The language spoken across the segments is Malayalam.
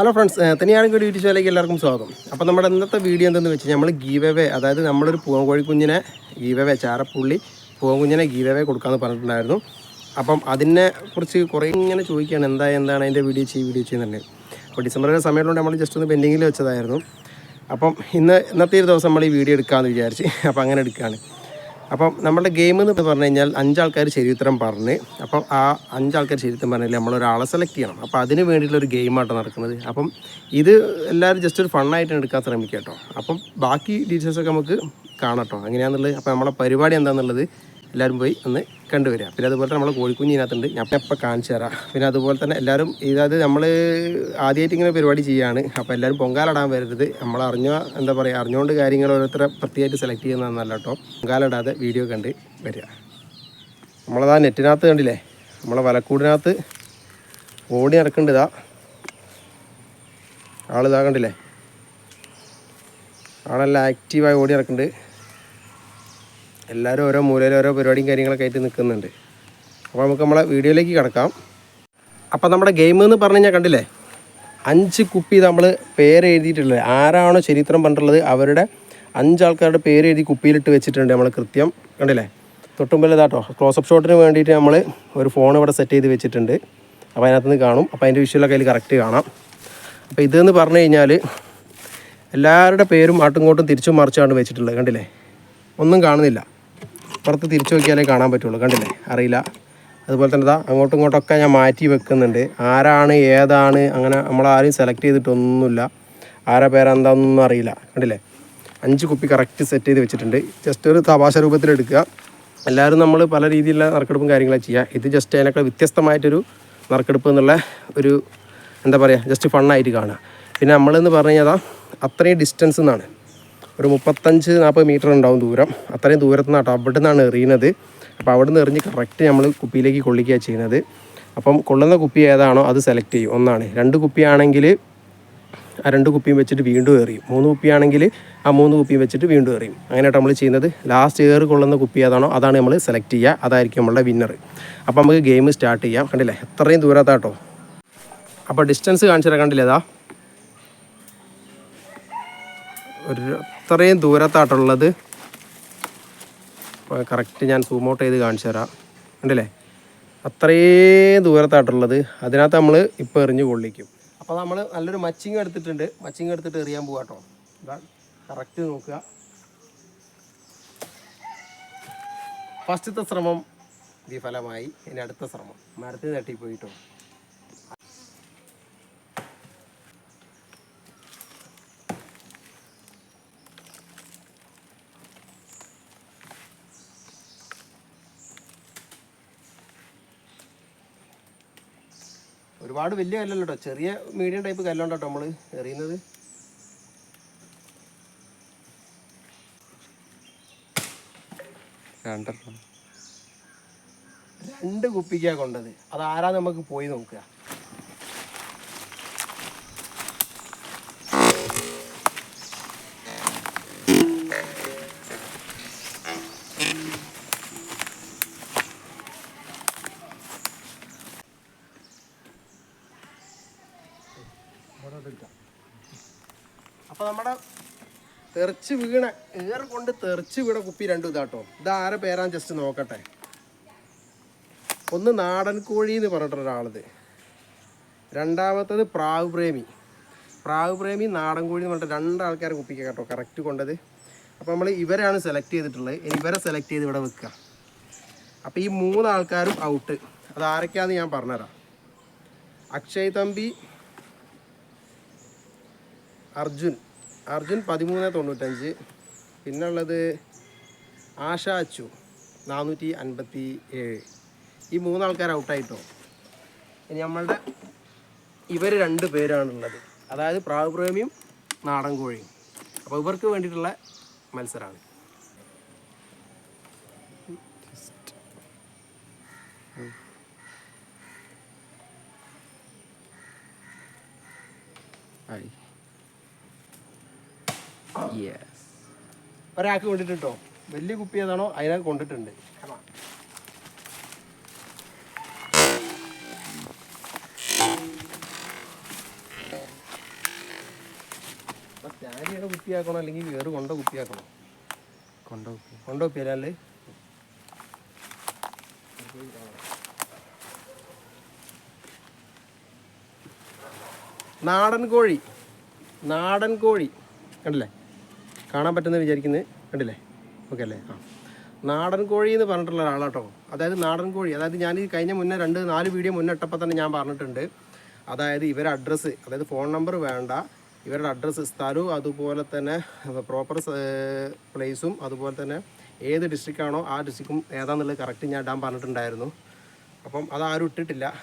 ഹലോ ഫ്രണ്ട്സ് തനിയാണെങ്കിൽ യൂട്യൂബ് ചാനലിലേക്ക് എല്ലാവർക്കും സ്വാഗതം. അപ്പോൾ നമ്മുടെ ഇന്നത്തെ വീഡിയോ എന്തെന്ന് വെച്ച് നമ്മൾ ഗീവവേ അതായത് നമ്മളൊരു പൂവൻകോഴി കുഞ്ഞിനെ ഗീവവേ ചാരപ്പുള്ളി പൂവൻകുഞ്ഞിനെ ഗീവവേ കൊടുക്കാമെന്ന് പറഞ്ഞിട്ടുണ്ടായിരുന്നു. അപ്പം അതിനെ കുറിച്ച് കുറേ ഇങ്ങനെ ചോദിക്കുകയാണ് എന്താ എന്താണ് അതിന്റെ വീഡിയോ ചെയ്യും വീഡിയോ ചെയ്യുന്നുണ്ട് അപ്പോൾ ഡിസംബറിന്റെ സമയത്തുകൊണ്ട് നമ്മൾ ജസ്റ്റ് ഒന്ന് പെൻഡിങ്ങിൽ വെച്ചതായിരുന്നു. അപ്പം ഇന്ന് ഇന്നത്തെ ഒരു ദിവസം നമ്മൾ ഈ വീഡിയോ എടുക്കാമെന്ന് വിചാരിച്ച് അപ്പോൾ അങ്ങനെ എടുക്കുകയാണ് അപ്പം നമ്മുടെ ഗെയിം എന്ന് പറഞ്ഞു കഴിഞ്ഞാൽ അഞ്ചാൾക്കാർ ചരിത്രം പറഞ്ഞ് അപ്പം ആ അഞ്ചാൾക്കാർ ചരിത്രം പറഞ്ഞാൽ നമ്മളൊരാളെ സെലക്ട് ചെയ്യണം. അപ്പോൾ അതിന് വേണ്ടിയിട്ടുള്ള ഒരു ഗെയിമായിട്ട് നടക്കുന്നത്. അപ്പം ഇത് എല്ലാവരും ജസ്റ്റ് ഒരു ഫണ്ണായിട്ട് എടുക്കാൻ ശ്രമിക്കുക കേട്ടോ. അപ്പം ബാക്കി ഡീറ്റെയിൽസൊക്കെ നമുക്ക് കാണാം കേട്ടോ. എങ്ങനെയാണെന്നുള്ളത് അപ്പോൾ നമ്മളെ പരിപാടി എന്താണെന്നുള്ളത് എല്ലാവരും പോയി ഒന്ന് കണ്ടുവരിക. പിന്നെ അതുപോലെ നമ്മളെ കോഴിക്കുഞ്ഞ് ഇതിനകത്തുണ്ട്. ഞാൻ എപ്പോൾ കാണിച്ചു തരാം. പിന്നെ അതുപോലെ തന്നെ എല്ലാവരും ഇതായത് നമ്മൾ ആദ്യമായിട്ട് ഇങ്ങനെ പരിപാടി ചെയ്യുകയാണ് അപ്പോൾ എല്ലാവരും പൊങ്കാലിടാൻ വരരുത്. നമ്മൾ അറിഞ്ഞോ എന്താ പറയുക അറിഞ്ഞുകൊണ്ട് കാര്യങ്ങൾ ഓരോരുത്തരെ പ്രത്യേകമായിട്ട് സെലക്ട് ചെയ്യുന്നതെന്നല്ല കേട്ടോ. പൊങ്കാലിടാതെ വീഡിയോ കണ്ട് വരിക. നമ്മളതാ നെറ്റിനകത്ത് കണ്ടില്ലേ? നമ്മളെ വലക്കൂടിനകത്ത് ഓടി നടക്കുന്നുണ്ട് ഇതാ. ആളിതാ കണ്ടില്ലേ? ആളെല്ലാം ആക്റ്റീവായി ഓടി നടക്കുന്നുണ്ട്. എല്ലാവരും ഓരോ മൂലയിൽ ഓരോ പരിപാടിയും കാര്യങ്ങളൊക്കെ ആയിട്ട് നിൽക്കുന്നുണ്ട് അപ്പോൾ നമുക്ക് നമ്മളെ വീഡിയോയിലേക്ക് കിടക്കാം. അപ്പോൾ നമ്മുടെ ഗെയിം എന്ന് പറഞ്ഞു കഴിഞ്ഞാൽ കണ്ടില്ലേ? അഞ്ച് കുപ്പി നമ്മൾ പേര് എഴുതിയിട്ടുള്ളത്. ആരാണോ ചരിത്രം പറഞ്ഞിട്ടുള്ളത് അവരുടെ അഞ്ചാൾക്കാരുടെ പേര് എഴുതി കുപ്പിയിലിട്ട് വെച്ചിട്ടുണ്ട് നമ്മൾ കൃത്യം. കണ്ടില്ലേ? തൊട്ടുമ്പിൽ ഇതാട്ടോ. ക്ലോസപ്പ് ഷോട്ടിന് വേണ്ടിയിട്ട് നമ്മൾ ഒരു ഫോൺ ഇവിടെ സെറ്റ് ചെയ്ത് വെച്ചിട്ടുണ്ട്. അപ്പോൾ അതിനകത്ത് കാണും. അപ്പോൾ അതിന്റെ വിഷ്വലൊക്കെ അതിൽ കറക്റ്റ് കാണാം. അപ്പോൾ ഇതെന്ന് പറഞ്ഞു കഴിഞ്ഞാൽ എല്ലാവരുടെ പേരും ആട്ടും ഇങ്ങോട്ടും തിരിച്ചും മറിച്ചാണ് വെച്ചിട്ടുള്ളത്. കണ്ടില്ലേ? ഒന്നും കാണുന്നില്ല. പുറത്ത് തിരിച്ചു നോക്കിയാലേ കാണാൻ പറ്റുള്ളൂ. കണ്ടില്ലേ? അറിയില്ല. അതുപോലെ തന്നെ ഇതാ അങ്ങോട്ടും ഇങ്ങോട്ടൊക്കെ ഞാൻ മാറ്റി വെക്കുന്നുണ്ട്. ആരാണ് ഏതാണ് അങ്ങനെ നമ്മളാരും സെലക്ട് ചെയ്തിട്ടൊന്നുമില്ല. ആരാ പേരെന്താണെന്നൊന്നും അറിയില്ല. കണ്ടില്ലേ? അഞ്ച് കുപ്പി കറക്റ്റ് സെറ്റ് ചെയ്ത് വെച്ചിട്ടുണ്ട്. ജസ്റ്റ് ഒരു തപാശ രൂപത്തിലെടുക്കുക എല്ലാവരും നമ്മൾ പല രീതിയിലുള്ള നറുക്കെടുപ്പും കാര്യങ്ങളാണ് ചെയ്യുക. ഇത് ജസ്റ്റ് അതിനൊക്കെ വ്യത്യസ്തമായിട്ടൊരു നറുക്കെടുപ്പ് എന്നുള്ള ഒരു എന്താ പറയുക ജസ്റ്റ് ഫണ്ണായിട്ട് കാണുക. പിന്നെ നമ്മളെന്ന് പറഞ്ഞു കഴിഞ്ഞാൽ അത്രയും ഡിസ്റ്റൻസ് നിന്നാണ് ഒരു മുപ്പത്തഞ്ച് നാൽപ്പത് മീറ്റർ ഉണ്ടാവും ദൂരം. അത്രയും ദൂരത്തു നിന്നാട്ടോ അവിടെ നിന്നാണ് എറിയുന്നത്. അപ്പോൾ അവിടെ നിന്ന് എറിഞ്ഞ് കറക്റ്റ് നമ്മൾ കുപ്പിയിലേക്ക് കൊള്ളിക്കുകയാണ് ചെയ്യുന്നത്. അപ്പം കൊള്ളുന്ന കുപ്പി ഏതാണോ അത് സെലക്ട് ചെയ്യും. ഒന്നാണ്. രണ്ട് കുപ്പിയാണെങ്കിൽ ആ രണ്ട് കുപ്പിയും വെച്ചിട്ട് വീണ്ടും എറിയും. മൂന്ന് കുപ്പിയാണെങ്കിൽ ആ മൂന്ന് കുപ്പിയും വെച്ചിട്ട് വീണ്ടും എറിയും. അങ്ങനെയായിട്ട് നമ്മൾ ചെയ്യുന്നത്. ലാസ്റ്റ് ഏറ് കൊള്ളുന്ന കുപ്പി ഏതാണോ അതാണ് നമ്മൾ സെലക്ട് ചെയ്യുക. അതായിരിക്കും നമ്മളുടെ വിന്നർ അപ്പോൾ നമുക്ക് ഗെയിം സ്റ്റാർട്ട് ചെയ്യാം. കണ്ടില്ലേ? എത്രയും ദൂരത്താട്ടോ. അപ്പോൾ ഡിസ്റ്റൻസ് കാണിച്ചു കണ്ടില്ലേതാ കണ്ടില്ലേ അതാ ഒരു അത്രയും ദൂരത്തായിട്ടുള്ളത്. കറക്റ്റ് ഞാൻ സൂം ഔട്ട് ചെയ്ത് കാണിച്ചു തരാം. ഉണ്ടല്ലേ അത്രയും ദൂരത്തായിട്ടുള്ളത്. അതിനകത്ത് നമ്മൾ ഇപ്പോൾ എറിഞ്ഞ് കൊള്ളിക്കും. അപ്പോൾ നമ്മൾ നല്ലൊരു മച്ചിങ് എടുത്തിട്ടുണ്ട്. മച്ചിങ് എടുത്തിട്ട് എറിയാൻ പോകാം കേട്ടോ കറക്റ്റ് നോക്കുക. ഫസ്റ്റത്തെ ശ്രമം വിഫലമായി. ഇനി അടുത്ത ശ്രമം. മരത്തിൽ തട്ടിപ്പോയിട്ടോ ഒരുപാട് വലിയ കല്ലല്ലോ കേട്ടോ ചെറിയ മീഡിയം ടൈപ്പ് കല്ലുണ്ടോ നമ്മൾ എറിയുന്നത്? രണ്ടെണ്ണം. രണ്ട് കുപ്പിക്കാ കൊണ്ടത്. അത് ആരാ നമുക്ക് പോയി നോക്കുക? അപ്പൊ നമ്മുടെ തെറിച്ച് വീണ ഏർ കൊണ്ട് തെറിച്ച് വീണ കുപ്പി രണ്ടും ഇതാട്ടോ ഇത് ആരെ പേരാൻ ജസ്റ്റ് നോക്കട്ടെ. ഒന്ന് നാടൻ കോഴി എന്ന് പറഞ്ഞിട്ടൊരാളത് രണ്ടാമത്തത് പ്രാവ് പ്രേമി. പ്രാവ് പ്രേമി നാടൻ കോഴി എന്ന് പറഞ്ഞിട്ട് രണ്ടാൾക്കാരെ കുപ്പിക്കുക കേട്ടോ കറക്റ്റ് കൊണ്ടത്. അപ്പോൾ നമ്മൾ ഇവരാണ് സെലക്ട് ചെയ്തിട്ടുള്ളത്. ഇവരെ സെലക്ട് ചെയ്ത് ഇവിടെ വെക്കുക അപ്പോൾ ഈ മൂന്നാൾക്കാരും ഔട്ട് അത് ആരൊക്കെയാണെന്ന് ഞാൻ പറഞ്ഞുതരാം. അക്ഷയ് തമ്പി അർജുൻ. അർജുൻ പതിമൂന്ന് തൊണ്ണൂറ്റഞ്ച്. പിന്നുള്ളത് ആശ അച്ചു നാനൂറ്റി അൻപത്തി ഏഴ് ഈ മൂന്നാൾക്കാർ ഔട്ടായിട്ടോ? ഇനി നമ്മളുടെ ഇവർ രണ്ട് പേരാണുള്ളത്. അതായത് പ്രാവ് പ്രേമിയും നാടൻ കോഴിയും. അപ്പോൾ ഇവർക്ക് വേണ്ടിയിട്ടുള്ള മത്സരമാണ് ആയി. ഒരാൾക്ക് കൊണ്ടിട്ടുണ്ടോ? വലിയ കുപ്പി ഏതാണോ അതിനകത്ത് കൊണ്ടിട്ടുണ്ട്. സ്റ്റാൻഡിയുടെ കുപ്പിയാക്കണോ അല്ലെങ്കിൽ വേറെ കൊണ്ട കുപ്പിയാക്കണോ? കൊണ്ടോ കൊണ്ട കുപ്പിയല്ലേ നാടൻ കോഴി. നാടൻ കോഴി. കണ്ടില്ലേ? കാണാൻ പറ്റുന്ന വിചാരിക്കുന്നത് കണ്ടില്ലേ? ഓക്കെ അല്ലേ? ആ. നാടൻ കോഴി എന്ന് പറഞ്ഞിട്ടുള്ള ഒരാളാട്ടോ. അതായത് നാടൻ കോഴി. അതായത് ഞാൻ ഈ കഴിഞ്ഞ മുന്നേ രണ്ട് നാല് വീഡിയോ മുന്നേ ഇട്ടപ്പോൾ തന്നെ ഞാൻ പറഞ്ഞിട്ടുണ്ട്. അതായത് ഇവരുടെ അഡ്രസ്സ് അതായത് ഫോൺ നമ്പർ വേണ്ട. ഇവരുടെ അഡ്രസ്സ് സ്ഥലവും അതുപോലെ തന്നെ പ്രോപ്പർ പ്ലേസും അതുപോലെ തന്നെ ഏത് ഡിസ്ട്രിക്റ്റാണോ ആ ഡിസ്ട്രിക്റ്റും ഏതാണെന്നുള്ളത് കറക്റ്റ് ഞാൻ ഇടാൻ പറഞ്ഞിട്ടുണ്ടായിരുന്നു. അപ്പം അതാരും ഇട്ടിട്ടില്ല.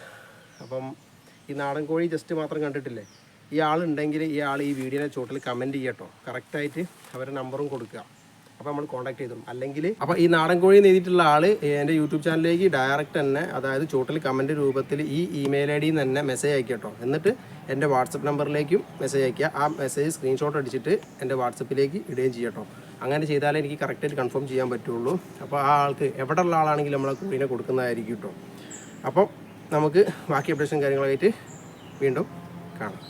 അപ്പം ഈ നാടൻ കോഴി ജസ്റ്റ് മാത്രം കണ്ടിട്ടില്ലേ? ഈ ആളുണ്ടെങ്കിൽ ഈ ആൾ ഈ വീഡിയോയുടെ ചോട്ടിൽ കമന്റ് ചെയ്യട്ടോ കറക്റ്റായിട്ട് അവരുടെ നമ്പറും കൊടുക്കുക. അപ്പോൾ നമ്മൾ കോൺടാക്ട് ചെയ്തു. അല്ലെങ്കിൽ അപ്പോൾ ഈ നാടൻ കോഴി എഴുതിയിട്ടുള്ള ആൾ എന്റെ യൂട്യൂബ് ചാനലിലേക്ക് ഡയറക്റ്റ് തന്നെ അതായത് ചോട്ടിൽ കമന്റ് രൂപത്തിൽ ഈ ഇമെയിൽ ഐ ഡിയിൽ തന്നെ മെസ്സേജ് അയക്കട്ടോ എന്നിട്ട് എന്റെ വാട്സപ്പ് നമ്പറിലേക്കും മെസ്സേജ് അയക്കുക. ആ മെസ്സേജ് സ്ക്രീൻഷോട്ട് അടിച്ചിട്ട് എന്റെ വാട്സപ്പിലേക്ക് ഇടുകയും ചെയ്യട്ടോ അങ്ങനെ ചെയ്താലേ എനിക്ക് കറക്റ്റായിട്ട് കൺഫേം ചെയ്യാൻ പറ്റുള്ളൂ. അപ്പോൾ ആ ആൾക്ക് എവിടെ ഉള്ള ആളാണെങ്കിലും നമ്മളെ കോഴിനെ കൊടുക്കുന്നതായിരിക്കും കേട്ടോ അപ്പോൾ നമുക്ക് ബാക്കി അപ്ഡേഷൻ കാര്യങ്ങളായിട്ട് വീണ്ടും കാണാം.